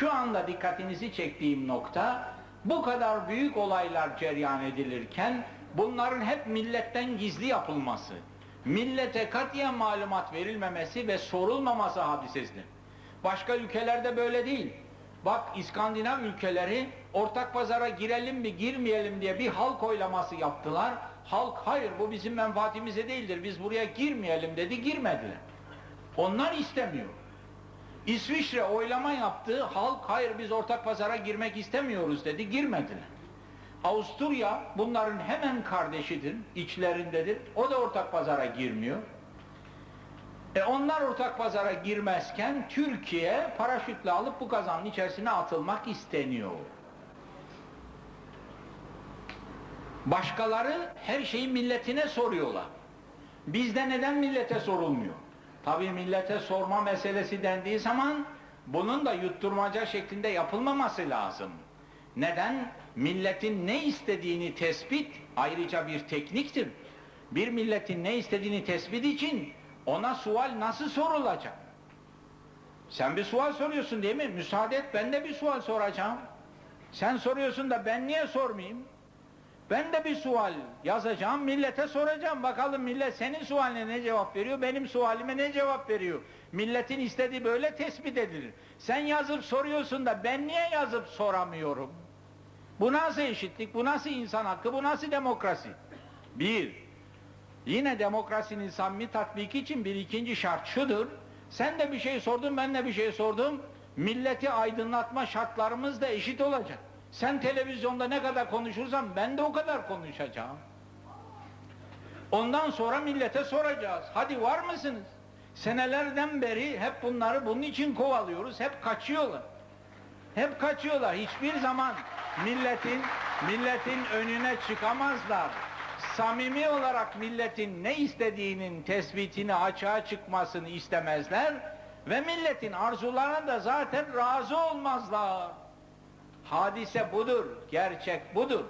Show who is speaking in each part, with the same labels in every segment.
Speaker 1: Şu anda dikkatinizi çektiğim nokta bu kadar büyük olaylar cereyan edilirken bunların hep milletten gizli yapılması, millete katiyen malumat verilmemesi ve sorulmaması hadisesidir. Başka ülkelerde böyle değil. Bak İskandinav ülkeleri ortak pazara girelim mi girmeyelim diye bir halk oylaması yaptılar. Halk hayır bu bizim menfaatimize değildir biz buraya girmeyelim dedi girmediler. Onlar istemiyor. İsviçre oylama yaptı. Halk hayır biz ortak pazara girmek istemiyoruz dedi. Girmediler. Avusturya bunların hemen kardeşidir, içlerindedir. O da ortak pazara girmiyor. E onlar ortak pazara girmezken Türkiye paraşütle alıp bu kazanın içerisine atılmak isteniyor. Başkaları her şeyi milletine soruyorlar. Bizde neden millete sorulmuyor? Tabii millete sorma meselesi dendiği zaman bunun da yutturmaca şeklinde yapılmaması lazım. Neden? Milletin ne istediğini tespit ayrıca bir tekniktir. Bir milletin ne istediğini tespit için ona sual nasıl sorulacak? Sen bir sual soruyorsun değil mi? Müsaade et ben de bir sual soracağım. Sen soruyorsun da ben niye sormayayım? Ben de bir sual yazacağım, millete soracağım. Bakalım millet senin sualine ne cevap veriyor, benim sualime ne cevap veriyor. Milletin istediği böyle tespit edilir. Sen yazıp soruyorsun da ben niye yazıp soramıyorum? Bu nasıl eşitlik, bu nasıl insan hakkı, bu nasıl demokrasi? Bir, yine demokrasinin samimi tatbiki için bir ikinci şart şudur. Sen de bir şey sordun, ben de bir şey sordum. Milleti aydınlatma şartlarımız da eşit olacak. Sen televizyonda ne kadar konuşursan ben de o kadar konuşacağım. Ondan sonra millete soracağız. Hadi var mısınız? Senelerden beri hep bunları bunun için kovalıyoruz. Hep kaçıyorlar. Hep kaçıyorlar. Hiçbir zaman milletin milletin önüne çıkamazlar. Samimi olarak milletin ne istediğinin tespitini açığa çıkmasını istemezler ve milletin arzularına da zaten razı olmazlar. Hadise budur, gerçek budur.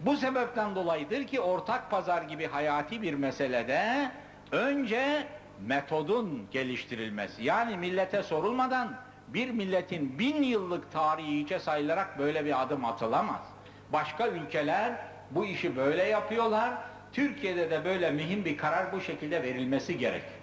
Speaker 1: Bu sebepten dolayıdır ki ortak pazar gibi hayati bir meselede önce metodun geliştirilmesi. Yani millete sorulmadan bir milletin bin yıllık tarihi içe sayılarak böyle bir adım atılamaz. Başka ülkeler bu işi böyle yapıyorlar. Türkiye'de de böyle mühim bir karar bu şekilde verilmesi gerek.